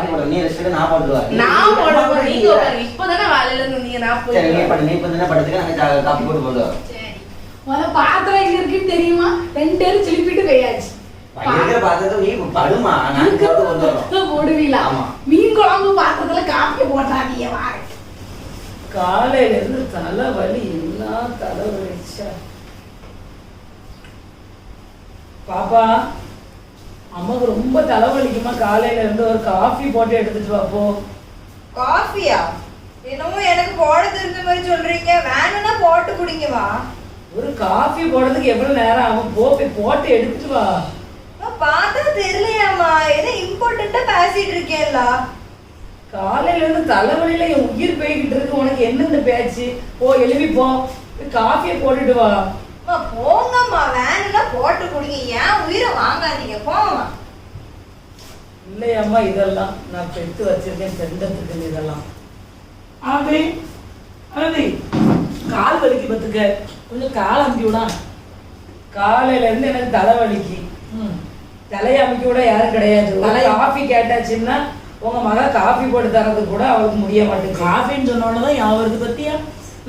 வரேன். போடுறேன். நீ ரெஸ்ட் நான் போட்டு வரேன். நான் போடுறேன், நீங்க உட்காருங்க. இப்பதானே வேலையில இருந்து வந்தீங்க, நான் சரி நீ போயிட்டு பண்ணு நீ இப்ப தானே படுத்துக்க நாங்க சா- காப்பி போட்டு போட்டு வரோம். சரி முதல்ல பாத்திரம் எங்க இருக்குன்னு தெரியுமா ரெண்டு பேரும் சிலிப்பிட்டு போயாச்சு. மீன் குழம்பு பாத்திரத்துல காப்பி போட்டாதீங்க வாங்க காலையில இருந்து தலைவலி எல்லாம் தலைவலிச்சா பாப்பா அம்மாவுக்கு ரொம்ப தலைவலிக்குமா? காலையில இருந்து ஒரு காஃபி போட்டு எடுத்துட்டு வா போ. காஃபியா என்னமோ எனக்கு போட தெரிஞ்ச மாதிரி சொல்றீங்க. வேணும்னா போட்டு குடிங்கவா ஒரு காஃபி போடுறதுக்கு எவ்வளவு நேரம் ஆகும்? போ போய் போட்டு எடுத்துட்டு வா. பார்த்தா தெரியலையாம்மா. ஏதோ இம்பார்ட்டண்டா பேசிட்டு இருக்கேன்ல காலையில இருந்து தலைவலியில என் உயிர் போய்கிட்டு இருக்கு. உனக்கு என்ன இந்த பேச்சு? போ எழுப்பி போ. போய் காஃபியை போட்டுட்டு வா. போங்கம்மா வேணும்னா போட்டு குடிங்க. ஏன் உயிரை வாங்காதீங்க? போங்கம்மா. இல்லையம்மா இதெல்லாம் நான் பெற்று வச்சிருக்கேன் செண்டத்துக்கு இதெல்லாம். ஆதி ஆதி கால் வலிக்கு பத்துக்க கொஞ்சம் கால் அமுக்கி விடா. காலையில இருந்து எனக்கு தலை வலிக்கு. ம். தலையை அமுக்கி விட யாரும் கிடையாது. ஒரு காஃபி கேட்டாச்சுன்னா உங்க மக காஃபி போட்டு தரது கூட அவளுக்கு முடிய மாட்டேங்குது. காஃபின்னு சொன்னோன்னு தான் வருது பத்தியா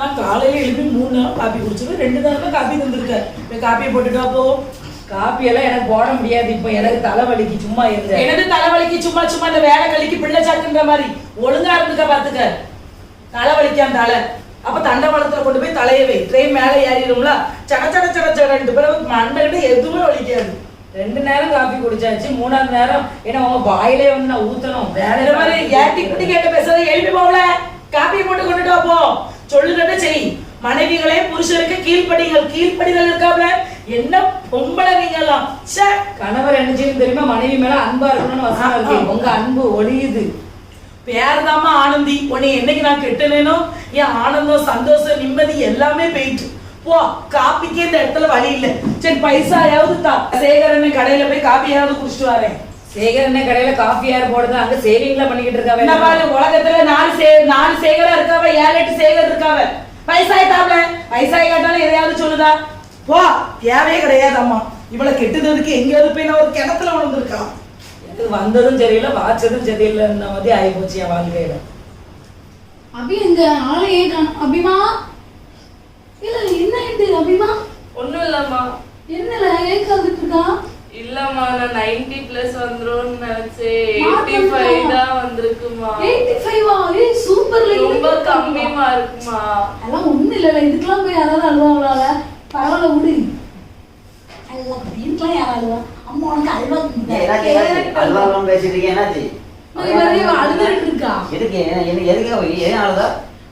நான் காலையில எழுப்பி மூணு நேரம் காப்பி குடிச்சிருவேன். ரெண்டு நேரம் காப்பி தந்திருக்கேன். போய் காப்பியை போட்டுட்டு போ. காப்பி எல்லாம் எனக்கு போட முடியாது. இப்போ எனக்கு தலை வலிக்கு சும்மா இருந்தேன். எனது தலைவலிக்கு சும்மா சும்மா இந்த வேலை கழிக்கு பிள்ளை சாக்குன்ற மாதிரி. ஒழுங்கா இருந்துக்க பாத்துக்க. தலைவலிக்கான் தலை அப்ப தண்டவாளத்துல கொண்டு போய் தலையை வை. ட்ரெயின் மேலே ஏறிடும்ல. சட சட சட சடன்ட்டு பிறகு மண்டைகிட்ட எதுவுமே வலிக்காது. ரெண்டு நேரம் காஃபி குடிச்சாச்சு. மூணாவது நேரம் ஏன்னா உங்க வாயிலே வந்து நான் ஊத்தணும். வேற மாதிரி ஏட்டி குட்டி கேட்ட பேசுறத எழுப்பி போகல. காப்பியை போட்டு கொண்டுட்டு வா போ. சொல்லுகிட்ட செய் மனைவிகளே புருஷருக்கு கீழ்ப்படிகள் கீழ்ப்படிகள் இருக்காப்ல. என்ன பொம்பளை நீங்கெல்லாம் ச்சே கணவர் என்ன தெரியுமா? மனைவி மேல அன்பா இருக்கணும்னு வசனம் இருக்கு. உங்க அன்பு ஒளியுது. பேர்தாம்மா ஆனந்தி. உன்னை என்னைக்கு நான் கெட்டனேனோ என் ஆனந்தம் சந்தோஷம் நிம்மதி எல்லாமே போயிட்டு. போ காப்பிக்கே இந்த இடத்துல வழி இல்ல. சரி பைசாயாவது தா சேகரன் கடையில போய் காப்பியாவது குடிச்சிட்டு வரேன். சேகரனே கடையில காஃபி யார் போடுறது அங்க சேவிங்ல பண்ணிக்கிட்டு பாரு உலகத்துல நாலு சே நாலு பைசாய் கேட்டாலும் எதையாவது சொல்லுதா? போ தேவையே கிடையாதம்மா. இவளை கெட்டுனதுக்கு எங்கேயாவது போய் நான் ஒரு கிணத்துல எனக்கு வந்ததும் சரியில்லை வாச்சதும் சரியில்லைன்ன மாதிரி ஆகி போச்சு என் வாழ்க்கையில. அபி எங்க ஆளையே காணும்? அபிமா? இல்ல என்ன இது அபிமா? ஒண்ணும் இல்லம்மா. என்னல ஏன் கலந்துட்டு இருக்கா? இல்லம்மா நான் 90 பிளஸ் வந்துரும்னு நினைச்சேன் 85 வந்துருமா? தான் வந்திருக்குமா 85 ஆ ஏய் சூப்பர்ல ரொம்ப கம்மிமா இருக்குமா அதெல்லாம் ஒண்ணும் இல்லல இதுக்கெல்லாம் போய் யாராவது அழுவாங்களால பரவாயில்ல விடு யாரும் அழுவா அம்மா உனக்கு? அல்வா அல்வான்னு பேசிட்டு இருக்கீங்க, என்னாச்சு? அழுதுட்டு இருக்கா எதுக்கு என்ன- என்ன- எதுக்கு? ஏன் அழுதா?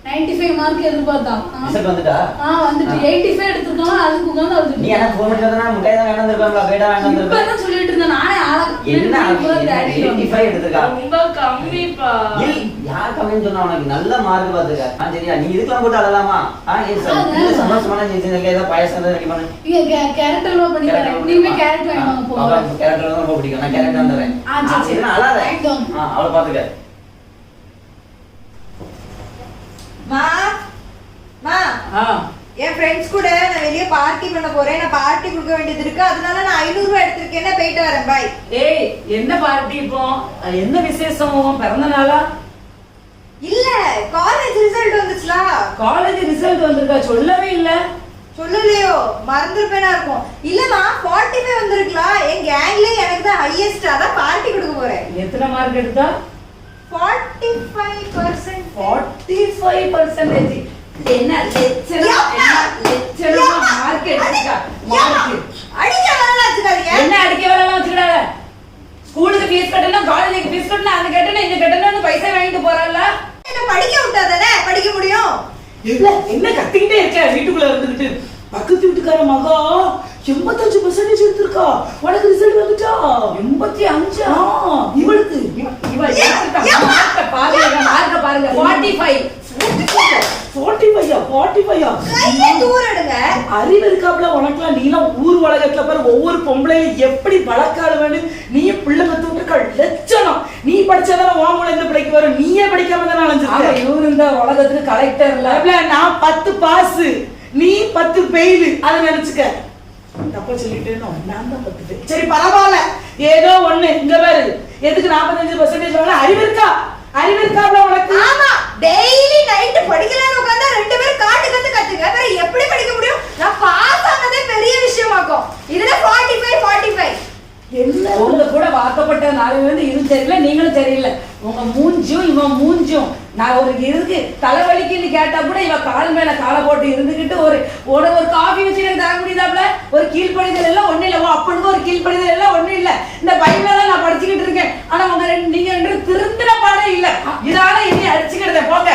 95 மார்க் எதிர்பார்த்தா ஆ. ரிசல்ட் வந்துட்டா? ஆ வந்துட்டு 85 எடுத்திருக்கலாம் அதுக்கு உட்கார்ந்து அழுதுட்டு நீ எனக்கு phone பண்ணி வந்தா நான் தான் வாங்கிட்டு வந்திருப்பேன்ல, பேடா இப்ப. என்ன சொல்லிட்டு இருந்தேன் நானே ஆள என்ன அவ- என்ன 85 எடுத்திருக்கா? ரொம்ப கம்மிப்பா ஏய், யார் கம்மின்னு சொன்னா உனக்கு? நல்ல mark பாத்துக்க. ஆ, சரியா? நீ இதுக்கெல்லாம் போட்டு அழலாமா? ஆ, இது ச- அதான். இது சந்தோஷமான விஷயம் இல்லை, ஏதோ பாயாசம் ஏதாவது ready பண்ணு. இங்க கேரட் அல்வா பண்ணி கேரட் தரேன் வாங்கி வாங்க கேரட் அல்வா ரொம்ப பிடிக்கும். நான் கேரட் தான் தரேன். ஆ, சரி, சரி. அழாத. ஆ, அவளை பாத்துக்க. மா மா. ஆ. என் ஃப்ரெண்ட்ஸ் கூட நான் வெளியே பார்ட்டி பண்ண போறேன். நான் பார்ட்டி கொடுக்க வேண்டியது இருக்கு. அதனால நான் ஐநூறு ரூபாய் எடுத்திருக்கேன். போயிட்டு வரேன். பாய் ஏய் என்ன பார்ட்டி இப்போ? என்ன விசேஷம் பிறந்த நாளா? இல்ல காலேஜ் ரிசல்ட் வந்துச்சுல காலேஜ் ரிசல்ட் வந்திருக்கா? சொல்லவே இல்ல. சொல்லலையோ? மறந்துருப்பேனா இருக்கும். இல்லம்மா ஃபார்ட்டி ஃபைவ் வந்திருக்கலாம். என் கேங்ல எனக்கு தான் ஹையஸ்ட் அதான் பார்ட்டி கொடுக்க போறேன். எத்தனை மார்க் எடுத்தா? என்ன என்ன லட்சணமா மார்க் எடுத்துக்கா மார்க் அடிக்க வரலாம் வச்சுக்காதீங்க. என்ன அடிக்க வேலை வச்சுக்கிடாத? ஸ்கூலுக்கு ஃபீஸ் கட்டணும் காலேஜுக்கு ஃபீஸ் கட்டணும் அங்க கட்டணும் இங்க கட்டணும்னு பைசா வாங்கிட்டு போறல்ல என்ன படிக்க விட்டா தானே படிக்க முடியும். இல்ல என்ன கத்திக்கிட்டே இருக்க? வீட்டுக்குள்ள இருந்துகிட்டு. பக்கத்து வீட்டுக்கார மகா எண்பத்தஞ்சு பர்சன்டேஜ் எடுத்திருக்கா. உனக்கு ரிசல்ட் வந்துட்டா? எண்பத்தி அஞ்சா? இவளுக்கு. பாருங்க பாருங்க. ஃபார்ட்டி ஃபைவ் ஃபார்ட்டி ஃபைவா ஃபார்ட்டி ஃபைவா எடுங்க. அறிவு இருக்காப்புல உனக்குலாம் நீலாம் ஊர் உலகத்துல பாரு ஒவ்வொரு பொம்பளையும் எப்படி வளர்க்காளுவேன்னு நீ பிள்ளை பத்து விட்டுருக்க. லட்சணம். நீ படிச்சாதானே உன் மூளை இந்த பிள்ளைக்கு வரும். நீயே படிக்காம தானே அலைஞ்சிருக்க. இவரு இந்த உலகத்துக்கு கலெக்டர்ல இல்ல, நான் பத்து பாஸ் நீ பத்து பெயில் அதை நினைச்சுக்க. தப்பா சொல்லிட்டேனோ நான் தான் பத்து fail. சரி பரவாயில்ல. ஏதோ ஒண்ணு இங்க பாரு. எதுக்கு நாற்பத்தஞ்சு பர்சன்டேஜ் அறிவு இருக்கா? அறிவு இருக்காப்ல உனக்கு? ஆமா. டெய்லி நைட் படிக்கலாம்னு உட்கார்ந்தா ரெண்டு பேரும் காட்டு கத்து கத்துக்க வேற எப்படி படிக்க முடியும்? நான் பாஸ் ஆனதே பெரிய விஷயமாக்கும். இதுல 45 45 என்ன உங்க கூட வாக்கப்பட்ட நாளையில இருந்து இது தெரியல நீங்களும் தெரியல. உங்க மூஞ்சும் இவன் மூஞ்சும். நான் ஒரு இருக்கு தலைவலிக்குன்னு கேட்டா கூட இவ கால் மேல காலை போட்டு இருந்துகிட்டு ஒரு ஒரு ஒரு காஃபி வச்சு எனக்கு தர முடியுதாப்ல? ஒரு கீழ்ப்படிதல் எல்லாம் ஒண்ணு இல்ல. அப்பனுக்கு ஒரு கீழ்ப்படிதல் எல்லாம் ஒண்ணு இல்ல. இந்த பைபிள தான் நான் படிச்சுக்கிட்டு இருக்கேன். ஆனா உங்க ரெண்டு நீங்க ரெண்டு திருந்தின பாடம் இல்ல. இதால இனி அடிச்சுக்கிறத போங்க.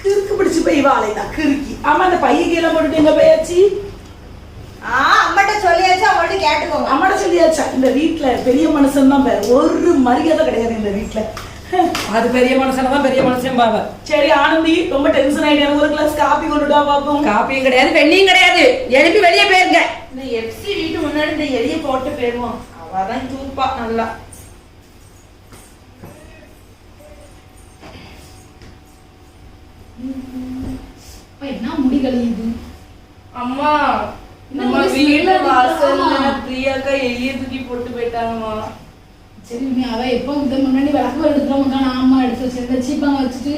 கிறுக்கு பிடிச்சு போய் வாழைதான் கிறுக்கி. ஆமா அந்த பைய கீழே போட்டுட்டு எங்க போயாச்சு? அம்மாட்ட சொல்லியாச்சு? அவங்கள்ட்ட கேட்டுக்கோங்க. அம்மாட சொல்லியாச்சா? இந்த வீட்ல பெரிய மனுஷன் தான் பாரு. ஒரு மரியாதை கிடையாது இந்த வீட்ல. அது பெரிய மனுஷன தான் பெரிய மனுஷன் பாவ. சரி ஆனந்தி ரொம்ப டென்ஷன் ஆயிட்டேன் ஒரு கிளாஸ் காப்பி கொண்டுட்டா பாப்போம். காப்பியும் கிடையாது வெண்ணியும் கிடையாது. எழுப்பி வெளியே போயிருங்க. இந்த எஃப்சி வீட்டு முன்னாடி இந்த எலிய போட்டு போயிருவோம். அவதான் தூப்பா நல்லா. என்ன முடி கழியுது அம்மா நம்ம ஒரு வீட்டு smell அடிக்குது. வாசல்ல. பிரியாக்கா எலிய தூக்கி போட்டு போயிட்டாங்கம்மா. சரி நீ அவ எப்போ இந்த முன்னாடி விளக்குமாறு எடுத்துட்டோம் நான் அம்மா எடுத்து வச்சிருந்தேன். சீப்பாங்க வச்சுட்டு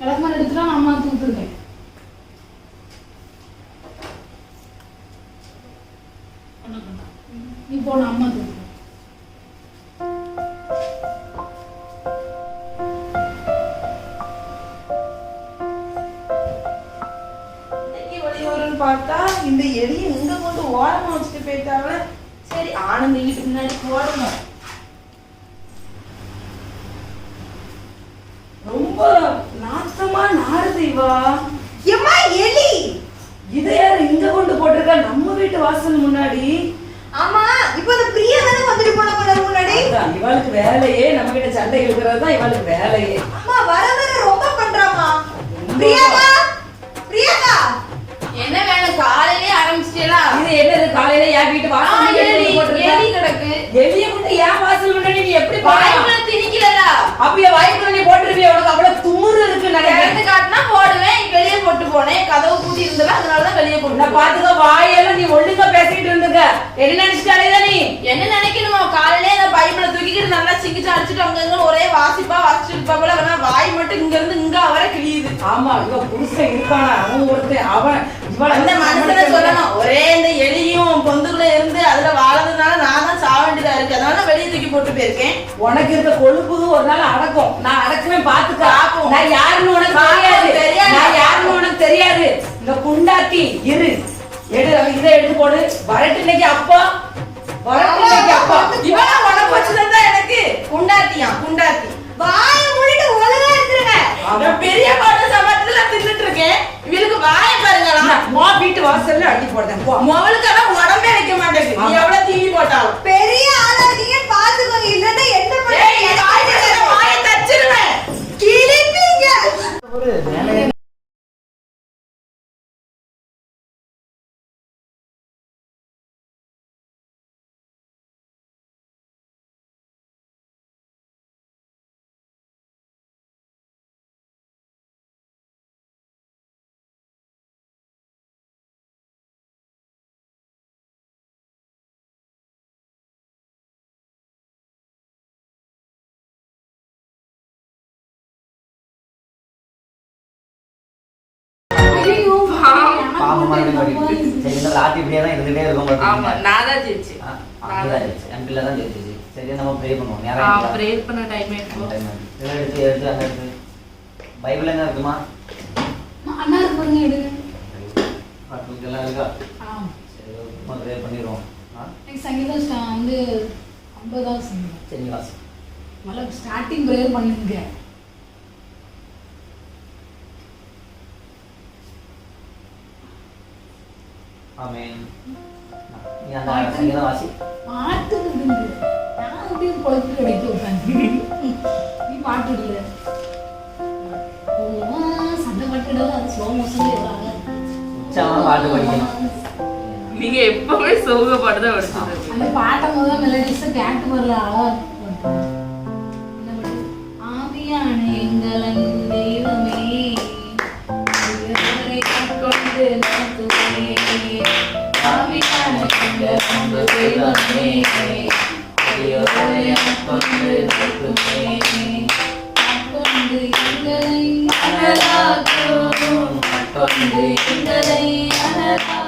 விளக்குமாறு எடுத்துட்டா நான் அம்மா தூத்துருக்கேன் வாசல் முன்னாடி. ஆமா இப்போ அந்த பிரியா தானே வந்துட்டு போன போல முன்னாடி? இவளுக்கு வேலையே நம்ம கிட்ட சண்டை இழுக்கிறது தான் இவளுக்கு வேலையே. அம்மா வர வர ரொம்ப பண்றாமா பிரியாக்கா காலையிலே ஆரம்பிச்சிட்டா இது என்னது காலையில என் வீட்டு வாசல் எலி கிடக்கு. எலிய கொண்டு என் வாசல் முன்னாடி நீ எப்படி வாய்க்குள்ள திணிக்கலடா. அப்படியே வாய்க்குள்ள நீ போட்டிருப்பிய உனக்கு அவ்வளவு துமுறு இருக்கு திறந்து காட்டினா போடுவேன் வெளியே போட்டு போனேன். கதவு பூட்டி இருந்தது அதனாலதான் வெளியே போட்டு பாத்துக்க வாயெல்லாம் நீ ஒழுங்கா பேசிட்டு இருந்துக்க. என்ன நினைச்சிட்டு அலையுத நீ? என்ன நினைக்கணுமா காலையிலே இந்த பைபிள தூக்கிட்டு நல்லா சிக்கிச்சு அடிச்சுட்டு அங்க ஒரே வாசிப்பா வாசிச்சுட்டு இருப்பாப்புல வேணா வாய் மட்டும் இங்க இருந்து இங்க வர கிழியுது. ஆமா இவ புருஷன் இருக்கானா அவன் ஒருத்தன் அவன் அந்த மனுஷனை சொல்லணும். ஒரே இந்த எலியும் பொந்துக்குள்ள இருந்து அதுல வாழறதுனால நான் தான் சாக வேண்டியதா இருக்கு. அதனால வெளியே தூக்கி போட்டு போயிருக்கேன். உனக்கு இருக்க கொழுப்பு ஒரு நாள் அடக்கும். நான் அடக்குவேன் பாத்துக்க பாப்போம். நான் யாருன்னு உனக்கு தெரியாது. நான் யாருன்னு உனக்கு தெரியாது. இந்த குண்டாத்தி இரு. எடு இதை எடுத்து போடு. வரட்டு இன்னைக்கு அப்பா. வரட்டு இன்னைக்கு அப்பா. இவனா உனக்கு வச்சுதான் எனக்கு. குண்டாத்தியா குண்டாத்தி. வாய நான் பெரிய பாட்டு சமத்துல தின்னுட்டு இருக்கேன். இவளுக்கு வாய பாருங்களா உன் வீட்டு வாசல்ல அள்ளி போடுறேன். போ. முவலுக்கெல்லாம் உடம்பே வைக்க மாட்டேங்குது. நீ எவ்வளவு தீனி போட்டாலும். பெரிய ஆளா இருக்கீங்க பாத்துக்கோங்க இல்லன்னா என்ன பண்ணுவீங்க வாயை தச்சிருவேன் கிழிப்பீங்க. ஒரு வேலை ஓடிட்டு சரி இந்த இப்படியே தான் இருந்துட்டே இருக்கும் ஆமா நான் தான் ஜெயிச்சு. என் பிள்ளை தான். சரி நம்ம ப்ரே பண்ணுவோம். நேரம்? பிரேயர் பண்ண டைம் ஆயிடுச்சு Time ஆயிடுச்சு. இதை எடுத்து எடுத்து அங்க எடுத்து. பைபிள் எங்க இருக்குமா? அண்ணா இருக்கு பாருங்க எடுங்க பாட்டு எல்லாம் இருக்கா? ஆ. சரி ப்ரே பண்ணிடுவோம். எனக்கு சங்கீதம் வந்து ஐம்பதாவது சங்கீதம். சரி வாசி. நல்லா ஸ்டார்டிங் ப்ரேயர் பண்ணிருங்க. ஆமென் நீ அந்த சங்கீதம் வாசி பாட்டு இருக்குங்க நான் அப்படியே குழப்பி கிடைக்க உட்காந்து நீ பாட்டு இல்ல சண்டை பாட்டுடலாம் அது ஸ்லோ மோஷன்ல உற்சாகமான பாட்டு படிக்கணும் நீங்க எப்பவுமே சோக பாட்டு தான் படிச்சுட்டு அந்த பாட்டை முதல்ல மெலடிஸை கேட்டு வரல அழகா இருக்கும். தெய்வமே அடியோரையா கொண்டு நடத்துமே கொண்டு எங்களை அனலாக்கும் கொண்டு எங்களை அனலா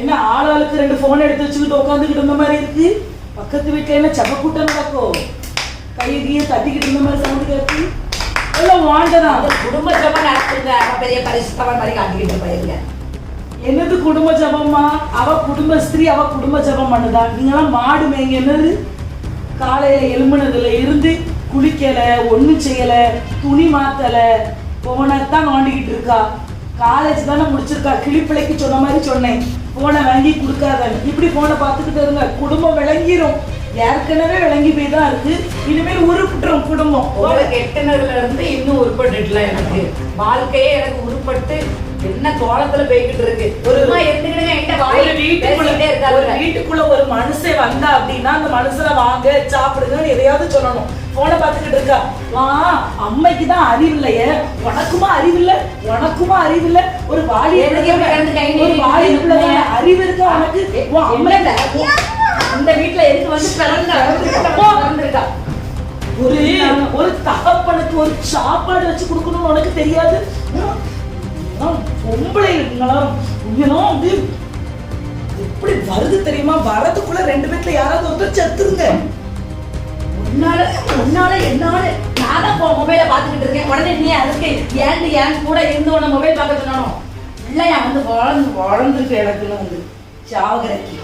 என்ன ஆளாளுக்கு ரெண்டு போன் எடுத்து வச்சுக்கிட்டு உட்காந்துக்கிட்டு இருந்த மாதிரி இருக்கு? பக்கத்து வீட்டுல என்ன செப்பக்கூட்டம் நடக்கும் கையை தட்டிக்கிட்டு இருந்த மாதிரி சவுண்ட் கேட்கு. எல்லாம் வாண்டதான். குடும்ப ஜபம் நடத்துங்க பெரிய பரிசுத்தவன் மாதிரி காட்டிக்கிட்டு போயிருங்க என்னது குடும்ப ஜபம்மா அவ குடும்ப ஸ்திரீ அவ குடும்ப ஜபம் பண்ணுதா? நீங்களாம் மாடு மேய்ங்க என்னது? காலையில எழும்புனதுல இருந்து குளிக்கல ஒண்ணும் செய்யல துணி மாத்தல போனை தான் நோண்டிக்கிட்டு இருக்கா. காலேஜ் தானே முடிச்சிருக்கா. கிளிப்பிள்ளைக்கு சொன்ன மாதிரி சொன்னேன். போனை வாங்கி கொடுக்காத இப்படி போனை பார்த்துக்கிட்டு இருங்க குடும்பம் விளங்கிரும். ஏற்கனவே விளங்கி போய் தான் இருக்கு. இனிமேல் உருப்பிட்டுரும் குடும்பம். எட்டுனதுல இருந்து இன்னும் உருப்பட்டுல எனக்கு. வாழ்க்கையே எனக்கு உருப்பட்டு என்ன கோலத்துல போய்கிட்டு இருக்கு. ஒரு- வீட்டுக்குள்ள ஒரு மனுஷன் வந்தா அப்படின்னா அந்த மனுஷனை வாங்க சாப்பிடுங்கன்னு எதையாவது சொல்லணும். போனை பார்த்துக்கிட்டு இருக்கா? வா அம்மைக்கு தான் அறிவில்லையே. உனக்குமா அறிவில்ல? உனக்குமா அறிவில்ல? ஒரு வாலி ஒரு வாலி அறிவு இருக்கா உனக்கு? இந்த வீட்டுல எதுக்கு வந்து பிறந்த? ஒரு ஒரு தகப்பனுக்கு ஒரு சாப்பாடு வச்சு கொடுக்கணும்னு உனக்கு தெரியாது? பொம்பளை நீங்களும் அப்படி எப்படி வருது தெரியுமா? வரதுக்குள்ள ரெண்டு பேர்ல யாராவது ஒருத்தர் செத்துருங்க. உன்னால உன்னால என்னால நான் தான் மொபைலை பார்த்துக்கிட்டு இருக்கேன். உடனே நீ அதுக்கு ஏன் ஏன் கூட இருந்து உன மொபைல் பார்க்க சொன்னோம் இல்லையா வந்து வளர்ந்து வளர்ந்துருக்கு எனக்குன்னு வந்து சாகரைக்கு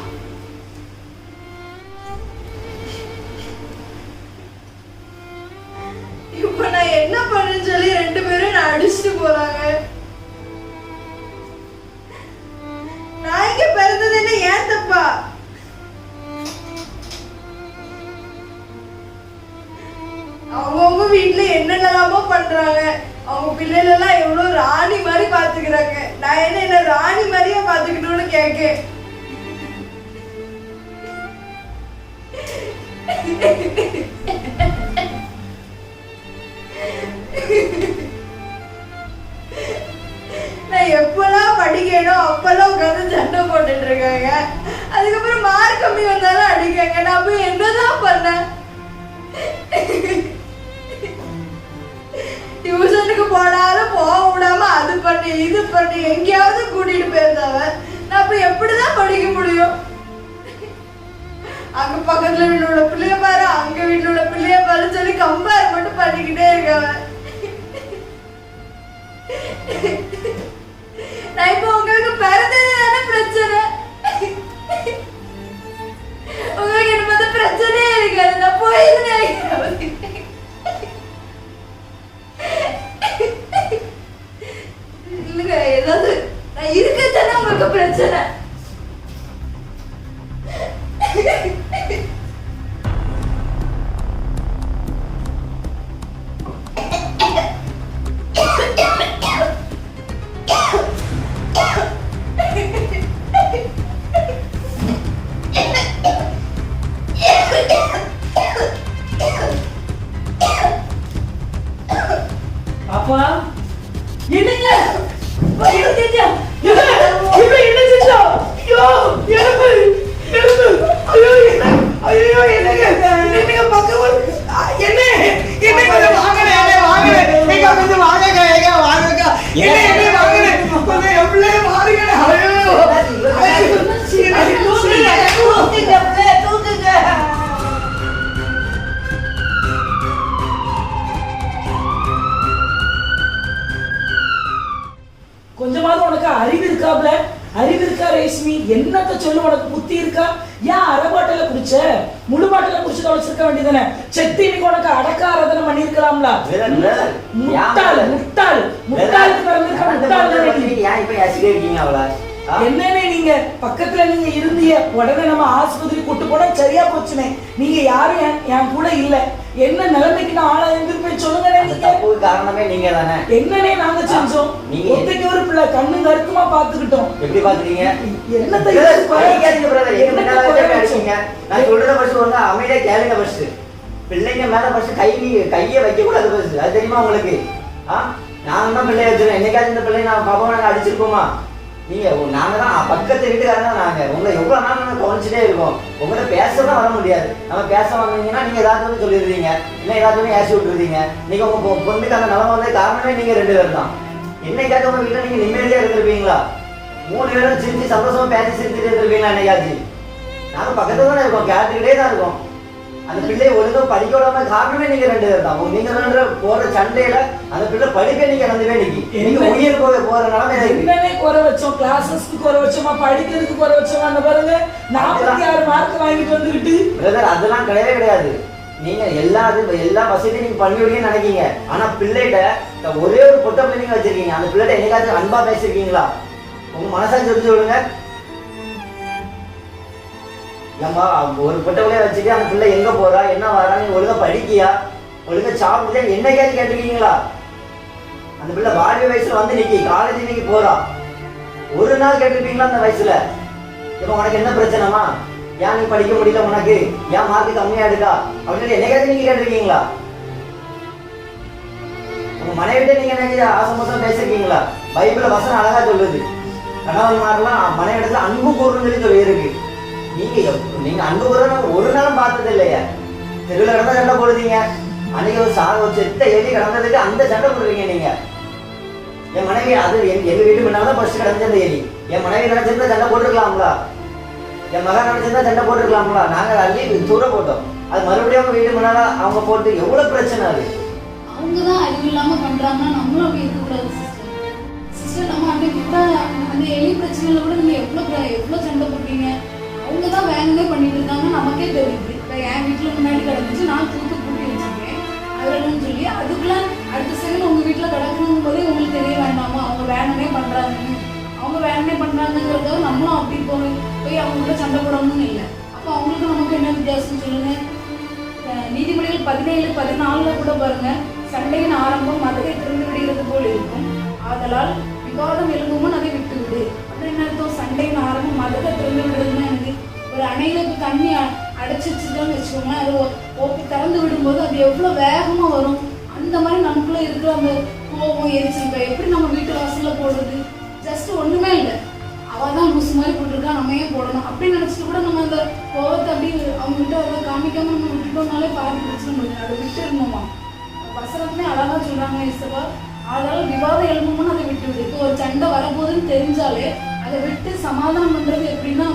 இப்ப நான் என்ன பண்ணுன்னு சொல்லி ரெண்டு பேரும் நான் அடிச்சுட்டு போறாங்க. நான் இங்க பிறந்தது என்ன? ஏன் தப்பா? அவங்கவுங்க வீட்டில் என்னென்னலாமோ பண்ணுறாங்க அவங்க பிள்ளைகளெல்லாம் எவ்வளோ ராணி மாதிரி பார்த்துக்கிறாங்க. நான் என்ன என்ன ராணி மாதிரியே பாத்துக்கிட்டோன்னு கேட்க நான் எப்பெல்லாம் படிக்கணும் அப்பெல்லாம் உட்காந்து சண்டை போட்டுட்டு இருக்காங்க. அதுக்கப்புறம் மார்க் கம்மி வந்தாலும் அடிக்காங்க. நான் போய் என்னதான் பண்ணேன்? டியூஷனுக்கு போனாலும் போக விடாம அது பண்ணி இது பண்ணி எங்கேயாவது கூட்டிட்டு போயிருந்தாவ நான் அப்ப எப்படிதான் படிக்க முடியும்? அங்க பக்கத்துல வீட்டுல உள்ள பிள்ளைய பாரு அங்க வீட்டுல உள்ள பிள்ளைய பாரு சொல்லி கம்பேர் மட்டும் பண்ணிக்கிட்டே இருக்காவ நான் உங்களுக்கு பிறந்தது தானே பிரச்சனை? உங்களுக்கு என்ன பிரச்சனையே இருக்காது. நான் போயிருந்தேன். இருக்கத்தானே உங்களுக்கு பிரச்சனை அப்பா முட்டாள் முட்டாள் முட்டாளுக்கு ஆ? என்னன்னே நீங்க பக்கத்துல நீங்க இருந்தீங்க. உடனே நம்ம ஆஸ்பத்திரி கூட்டு போனா சரியா போச்சுனே நீங்க யாரும் என் கூட இல்ல. என்ன நிலைமைக்கு நான் ஆளா இருந்திருப்பேன் சொல்லுங்க தப்புக்கு காரணமே நீங்க தானே? என்னன்னே நாங்க செஞ்சோம். நீங்க- ஒத்தைக்கு ஒரு பிள்ளை கண்ணு கருத்துமா பாத்துக்கிட்டோம் எப்படி பாத்துறீங்க என்னத்தை brother, யோசிச்சு பாரு. அடிக்காதீங்க brother. எங்க என்னத்தை மேல குறை வச்சு வச்சோம்? அடிச்சீங்க? நான் சொல்றத first ஒழுங்கா அமைதியா கேளுங்க first. பிள்ளைங்க மேல ஃபஸ்ட்டு கை நீ- கையை வைக்க கூடாது அது தெரியுமா உங்களுக்கு? ஆ? நாங்க தான் பிள்ளைய வச்சிருக்கோம் என்னைக்காச்சும் இந்த பிள்ளைங்க நான் பாப்பாவை நாங்க அடிச்சிருக்கோமா நீங்க நாங்க தான் பக்கத்து வீட்டுக்காரங்க தான் நாங்க. உங்களை எவ்வளவு நாள் நாங்க கவனிச்சுட்டே இருக்கோம். உங்களை பேசதான் வர முடியாது. நம்ம பேச வந்தீங்கன்னா நீங்க ஏதாவது ஒன்று சொல்லிடுறீங்க. இல்லை ஏதாவது ஒன்று ஏசி விட்டுருதீங்க நீங்க உங்க பொண்ணுக்கு அந்த நிலம வந்து காரணமே நீங்க ரெண்டு பேர் தான். என்னைக்காச்சும் உங்க வீட்டுல நீங்க நிம்மதியா இருந்திருப்பீங்களா? மூணு பேரும் சிரிச்சு சந்தோஷமா பேசி சிரிச்சுட்டு இருந்திருப்பீங்களா என்னைக்காச்சும்? நாங்க பக்கத்துல தானே இருக்கோம். கேட்டுக்கிட்டே தான் இருக்கோம். அந்த பிள்ளையை ஒழுங்கா படிக்க விடாம காரணமே நீங்க ரெண்டு பேர் தான். நீங்க ரெண்டு போற சண்டையில அந்த பிள்ளை படிப்பே நீங்க நடந்துவே நீங்க. என்ன? உயிர் போக போற நிலைமை என்னன்னே குறை வச்சோம் கிளாஸஸ்க்கு குறை வச்சோமா படிக்கிறதுக்கு குறை வச்சோமா அந்த பாருங்க. நாற்பத்தி ஆறு மார்க் வாங்கிட்டு வந்துகிட்டு. பிரதர் அதெல்லாம் கிடையவே கிடையாது. நீங்க எல்லா இது எல்லா வசதியும் நீங்க பண்ணி விடுங்கன்னு நினைக்கீங்க. ஆனா பிள்ளைகிட்ட ஒரே ஒரு பொட்டை பிள்ளை நீங்க வச்சிருக்கீங்க. அந்த பிள்ளைகிட்ட என்னைக்காச்சும் அன்பா பேசிருக்கீங்களா? உங்க மனசாட்சி எடுத்து சொல்லுங்க ஏம்மா ஒரு பொட்டை பிள்ளைய வச்சுட்டு அந்த பிள்ளை எங்க போறா? என்ன வரா நீ ஒழுங்கா படிக்கியா? ஒழுங்கா சாப்பிடுறியா? என்னைக்காச்சும் கேட்டிருக்கீங்களா? அந்த பிள்ளை வாலிப வயசுல வந்து நிக்கி காலேஜ் இன்னைக்கு போறா. ஒரு நாள் கேட்டிருப்பீங்களா அந்த வயசுல? இப்போ உனக்கு என்ன பிரச்சனைமா ஏன் நீ படிக்க முடியல உனக்கு? ஏன் மார்க் கம்மியா எடுக்கா? அப்படின்னு என்னைக்காச்சும் நீங்க கேட்டிருக்கீங்களா? உங்க மனைவிட்ட நீங்க என்ன ஆசமசம் பேசிருக்கீங்களா? பைபிள்ல வசனம் அழகா சொல்லுது. கணவன்மாரெல்லாம் மனைவிடத்துல அன்பு கூறுன்னு சொல்லி சொல்லி இருக்கு. நீங்க எப்- நீங்க அன்பு ஒரு நாளும் பார்த்தது இல்லையா தெருவில் நடந்த சண்டை போடுதீங்க அன்னைக்கு ஒரு சாக ஒரு செத்த எலி கிடந்ததுக்கு அந்த சண்டை போடுறீங்க நீங்க. என் மனைவி அது என் எங்க வீட்டு முன்னால தான் ஃபர்ஸ்ட் கிடந்த அந்த எலி. என் மனைவி நினைச்சிருந்தா சண்டை போட்டுருக்கலாம்ல. என் மகன் நினைச்சிருந்தா சண்டை போட்டுருக்கலாம்ல. நாங்க அள்ளி தூர போட்டோம். அது மறுபடியும் அவங்க வீட்டு முன்னால அவங்க போட்டு எவ்வளவு பிரச்சனை அது? அவங்க தான் அறிவு இல்லாம பண்றாங்கன்னா நம்மளும் அப்படி இருக்கக்கூடாது சிஸ்டர் சிஸ்டர் நம்ம அன்னைக்கு கூட அந்த எலி பிரச்சனையில கூட நீங்க எவ்வளவு எவ்வளவு சண்டை போட்டீங்க? அவங்க தான் வேணுமே பண்ணிட்டு இருக்காங்க நமக்கே தெரியுது. இப்போ என் வீட்டில் முன்னாடி கிடந்துச்சு. நான் தூத்து கூட்டி வச்சிருக்கேன். அதுலன்னு சொல்லி அதுக்குள்ள அடுத்த செகண்ட் உங்கள் வீட்டில் கிடக்கணும் போதே உங்களுக்கு தெரிய வேண்டாமா? அவங்க வேணுமே பண்ணுறாங்க அவங்க வேணுமே பண்றாங்கிறதுக்காக நம்மளும் அப்படி போய் போய் அவங்க கூட சண்டை போடணும்னு இல்லை. அப்போ அவங்களுக்கு நமக்கு என்ன வித்தியாசம் சொல்லுங்கள் அஹ் நீதிமொழிகள் பதினேழு பதினாலில் கூட பாருங்கள் சண்டையின் ஆரம்பம் மதத்தை திறந்து விடுகிறது போல் இருக்கும். ஆதலால் விவாதம் எழும்பும் அதை விட்டு விடு அப்படின்னு அர்த்தம்? சண்டையின் ஆரம்பம் மதத்தை திறந்து விடுறது ஒரு அணையில தண்ணி அ- வச்சுட்டோம்னு வச்சுக்கோங்களேன் அது ஓ- ஓப்பி திறந்து விடும்போது அது எவ்வளவு வேகமா வரும்? அந்த மாதிரி நமக்குள்ள இருக்கிற அந்த கோபம் எரிச்சல் இப்ப எப்படி நம்ம வீட்டு வாசல்ல போடுறது? ஜஸ்ட் ஒண்ணுமே இல்லை. அவள் தான் லூசு மாதிரி போட்டிருக்கா நம்ம ஏன் போடணும்? அப்படின்னு நினைச்சிட்டு கூட நம்ம அந்த கோவத்தை அப்படி அவங்க கிட்ட அதை காமிக்காம நம்ம விட்டுட்டோம்னாலே பாதி பிரச்சனை முடியும் அதை விட்டு இருந்தோமா வசனத்துமே அழகா சொல்றாங்க இசவா அதனால விவாதம் எழுப்பும்னு அதை விட்டு விடு இப்போ ஒரு சண்டை வரப்போகுதுன்னு தெரிஞ்சாலே அதை விட்டு சமாதானம் பண்றது எப்படின்னா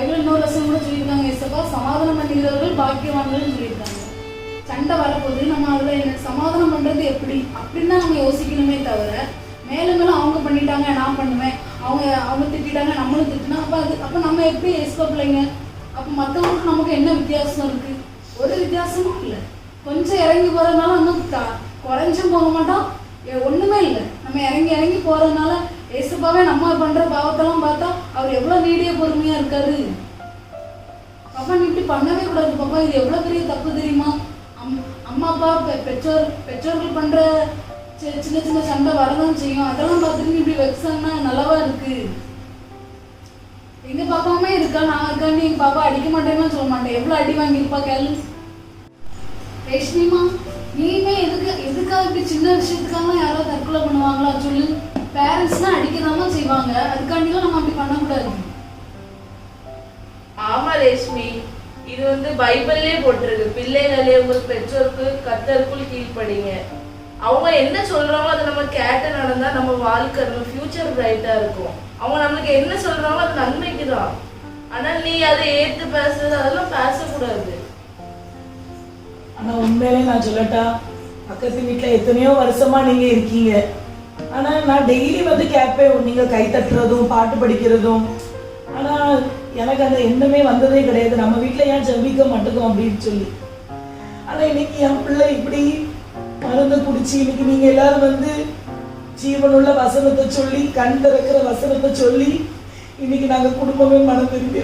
பைபிள் இன்னொரு வசனம் கூட சொல்லியிருக்காங்க இசபா சமாதானம் பண்ணுகிறவர்கள் பாக்கியவான்கள்னு சொல்லியிருக்காங்க. சண்டை வரப்போகுது நம்ம அதில் எனக்கு சமாதானம் பண்ணுறது எப்படி? அப்படின்னு தான் நம்ம யோசிக்கணுமே தவிர மேலும் மேலும் அவங்க பண்ணிட்டாங்க நான் பண்ணுவேன். அவங்க அவங்க திட்டிட்டாங்க நம்மளும் திட்டினா அப்போ அது அப்போ நம்ம எப்படி எஸ்பா பிள்ளைங்க? அப்போ மற்றவங்களுக்கு நமக்கு என்ன வித்தியாசம் இருக்குது ஒரு வித்தியாசமும் இல்லை. கொஞ்சம் இறங்கி போகிறதுனால இன்னும் குறைஞ்சும் போக மாட்டோம். ஒன்றுமே இல்லை. நம்ம இறங்கி இறங்கி போகிறதுனால ஏசுப்பாவே நம்ம பண்ற பாவத்தெல்லாம் பார்த்தா அவர் எவ்வளவு நீடிய பொறுமையா இருக்காரு. பாப்பா நீ இப்படி பண்ணவே கூடாது பாப்பா. இது எவ்வளவு பெரிய தப்பு தெரியுமா? அம்- அம்மா அப்பா பெ- பெற்றோர் பெற்றோர்கள் பண்ற சின்ன சின்ன சண்டை வரதான் செய்யும். அதெல்லாம் பார்த்துட்டு இப்படி வெக்ஸானா நல்லாவா இருக்கு? எங்க பாப்பாவுமே இருக்கா? நான் இருக்கான்னு எங்க பாப்பா அடிக்க மாட்டேன்னு சொல்ல மாட்டேன். எவ்வளவு அடி வாங்கியிருப்பா கேளு. ரேஷ்மிமா நீயுமே எதுக்கு எதுக்காக இப்படி சின்ன விஷயத்துக்காக யாராவது தற்கொலை பண்ணுவாங்களா? சொல்லு. பேரண்ட்ஸ்னா அடிக்கதாமா செய்வாங்க. அதுக்காண்டிலாம் நம்ம அப்படி பண்ணக்கூடாது. ஆமா ரேஷ்மி இது வந்து பைபிள்லயே போட்டிருக்கு. பிள்ளைகளே உங்கள் பெற்றோருக்கு கத்தருக்குள் கீழ்ப்படிங்க. அவங்க என்ன சொல்றாங்களோ அதை நம்ம கேட்டு நடந்தா நம்ம வாழ்க்கை நம்ம ஃபியூச்சர் பிரைட்டா இருக்கும். அவங்க நம்மளுக்கு என்ன சொல்றாங்களோ அது நன்மைக்கு தான். ஆனா நீ அதை ஏத்து பேசுறது அதெல்லாம் பேசக்கூடாது. ஆனா உண்மையிலே நான் சொல்லட்டா பக்கத்து வீட்டுல எத்தனையோ வருஷமா நீங்க இருக்கீங்க. ஆனால் நான் டெய்லி வந்து கேட்பேன். நீங்கள் கை தட்டுறதும் பாட்டு படிக்கிறதும். ஆனால் எனக்கு அந்த எண்ணமே வந்ததே கிடையாது. நம்ம வீட்டில் ஏன் ஜெபிக்க மாட்டோம் அப்படின்னு சொல்லி. ஆனா இன்னைக்கு என் பிள்ளை இப்படி மருந்தை குடிச்சு இன்னைக்கு நீங்கள் எல்லாரும் வந்து ஜீவனுள்ள வசனத்தை சொல்லி கண் திறக்கிற வசனத்தை சொல்லி இன்னைக்கு நாங்கள் குடும்பமே மனம் திரும்பி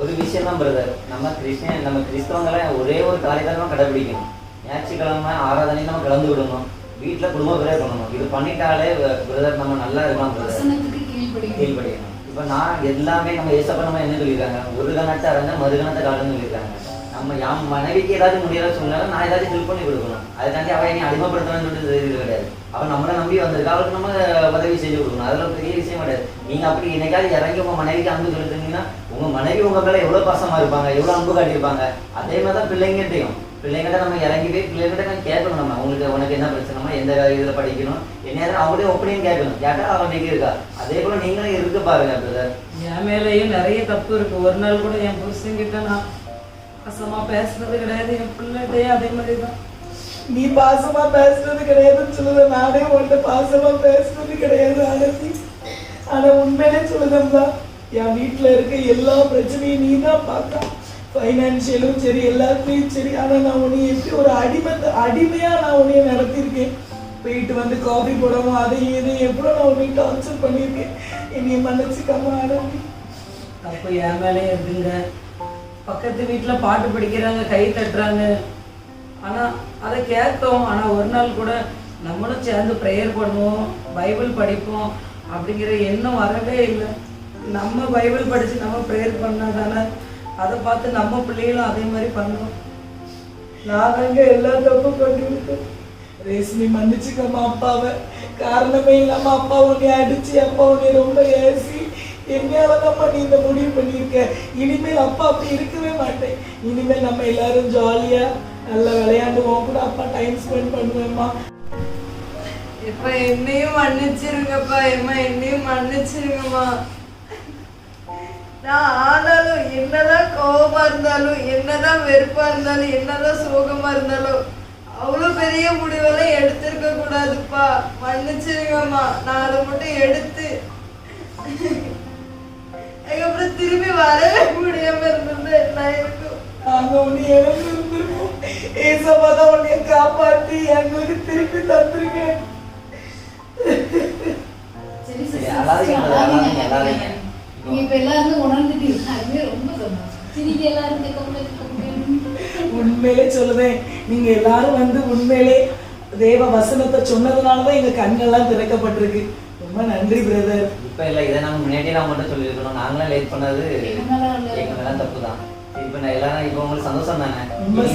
ஒரு விஷயம் தான் பிரதர் நம்ம கிறிஸ்டியன் நம்ம கிறிஸ்தவங்களை ஒரே ஒரு காரியத்தை கடைபிடிக்கணும். ஞாயிற்றுக்கிழமை ஆராதனை நம்ம கலந்து விடணும் வீட்டில் குடும்ப பிரேயர் பண்ணணும் இது பண்ணிட்டாலே பிரதர் நம்ம நல்லா இருக்கலாம் கீழ்படியணும் இப்போ நான் எல்லாமே நம்ம ஏசப்ப நம்ம என்ன சொல்லியிருக்காங்க? ஒரு கணத்தை அரைஞ்சா மறு கணத்தை காட்டுன்னு சொல்லியிருக்காங்க. நம்ம என் மனைவிக்கு ஏதாவது முடியல சொன்னாலும் நான் ஏதாவது ஹெல்ப் பண்ணி கொடுக்கணும். அதை தாண்டி அவன் என்னை அடிமைப்படுத்தணும்னு சொல்லிட்டு இது கிடையாது. அவன் நம்மளை நம்பி வந்திருக்கா. அவளுக்கு நம்ம உதவி செஞ்சு கொடுக்கணும். அதெல்லாம் பெரிய விஷயம் கிடையாது. நீங்க அப்படி என்னைக்காவது இறங்கி உங்க மனைவிக்கு அன்பு செலுத்துனீங்கன்னா உங்க மனைவி உங்க மேல எவ்வளவு பாசமா இருப்பாங்க எவ்வளவு அன்பு காட்டியிருப்பாங்க. அதே மாதிரி தான் பிள்ளைங்கிட்டையும் பிள்ளைங்கிட்ட நம்ம இறங்கி போய் பிள்ளைங்கிட்ட நம்ம கேட்கணும் நம்ம. உங்களுக்கு உனக்கு என்ன பிரச்சனைமா எந்த இதுல படிக்கணும்? என்ன அவங்களே ஒப்பனையும் கேட்கணும். கேட்டா அவன் இன்னைக்கு இருக்கா அதே போல நீங்களும் இருக்கு பாருங்க பிரதர் என் மேலேயும் நிறைய தப்பு இருக்கு. ஒரு நாள் கூட என் புருஷன்கிட்ட நான் பாசமா பேசுனது கிடையாது. என் பிள்ளைகிட்டயும் அதே மாதிரி தான் நீ பாசமா பேசுனது கிடையாதுன்னு சொல்லுத. நானே உன்கிட்ட பாசமா பேசுனது கிடையாது ஆனந்தி. ஆனா உண்மையிலே சொல்லுதம்மா என் வீட்டுல இருக்க எல்லா பிரச்சனையும் நீ தான் பார்க்க. ஃபைனான்சியலும் சரி எல்லாத்துலேயும் சரி. ஆனால் நான் உன்னை எப்படி ஒரு அடிமை அடிமையாக நான் உன்னைய நடத்தியிருக்கேன்? போயிட்டு வந்து காஃபி போடவும் அதையும் இதையும் எவ்வளோ நான் உன்னை டார்ச்சர் பண்ணியிருக்கேன்? என்னைய மன்னிச்சுக்காம ஆரம்பி அப்போ என் மேலே இருக்குங்க பக்கத்து வீட்டில் பாட்டு படிக்கிறாங்க கை தட்டுறாங்க. ஆனால் அதை கேட்கும். ஆனால் ஒரு நாள் கூட நம்மளும் சேர்ந்து ப்ரேயர் பண்ணுவோம் பைபிள் படிப்போம் அப்படிங்கிற எண்ணம் வரவே இல்லை. நம்ம பைபிள் படித்து நம்ம ப்ரேயர் பண்ணால் தானே அதை பார்த்து நம்ம பிள்ளைகளும் அதே மாதிரி பண்ணுவோம். நாங்க எல்லா தப்பும் பண்ணிவிட்டோம் ரேஷ்மி மன்னிச்சுக்கம்மா அப்பாவை. காரணமே இல்லாம அப்பா உன்னை அடிச்சு அப்பா உன்னை ரொம்ப ஏசி. என்னாலதாம்மா நீ இந்த முடிவு பண்ணியிருக்க. இனிமேல் அப்பா அப்படி இருக்கவே மாட்டேன். இனிமேல் நம்ம எல்லாரும் ஜாலியா நல்லா விளையாண்டுவோம். கூட அப்பா டைம் ஸ்பெண்ட் பண்ணுவேம்மா. இப்ப என்னையும் மன்னிச்சிருங்கப்பா. எம்மா என்னையும் மன்னிச்சிருங்கம்மா. நான் ஆனாலும் என்னதான் கோபமா இருந்தாலும் என்னதான் வெறுப்பா இருந்தாலும் என்னதான் சோகமா இருந்தாலும் அவ்வளவு பெரிய முடிவெல்லாம் எடுத்திருக்க கூடாதுப்பா. மன்னிச்சிருங்கம்மா. நான் அதை மட்டும் எடுத்து அதுக்கப்புறம் திரும்பி வரவே முடியாம இருந்தது. நான் இருக்கும் நாங்க உன்னை இழந்து இருந்திருக்கோம் தான் உன்னைய காப்பாத்தி எங்களுக்கு திருப்பி தந்திருக்கேன். சரி சரி, இப்ப எல்லாரும் உணர்ந்துட்டீங்க. அதுவே ரொம்ப சந்தோஷம். சிரிக்க எல்லாரும். உண்மையிலே சொல்லுவேன். நீங்க எல்லாரும் வந்து உண்மையிலே தேவ வசனத்தை சொன்னதுனால தான் எங்க கண்ணெல்லாம் திறக்கப்பட்டிருக்கு. ரொம்ப நன்றி பிரதர் இப்ப இல்ல இதை நம்ம முன்னாடியே நான் மட்டும் சொல்லியிருக்கணும். நாங்களும் லேட் பண்ணது எங்க மேல தப்பு தான் இப்ப நான் எல்லாரும் இப்ப உங்களுக்கு சந்தோஷம் தானே?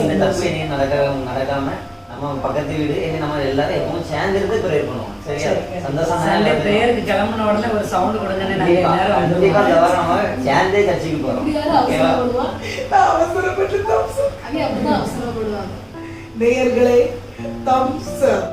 இந்த தப்பு நடக்க நடக்காம நம்ம பக்கத்து வீடு நம்ம எல்லாரும் எப்பவும் சேர்ந்து இருந்து ப்ரேயர் பண்ணுவோம் சரியா சந்தோஷம் பிரேயருக்கு கிளம்பின உடனே ஒரு சவுண்ட் கொடுங்கன்னு நாங்க கண்டிப்பா. வாரம் நம்ம சேர்ந்தே சர்ச்சைக்கு போறோம். அவசரப்பட்டு நேயர்களே தம்சம்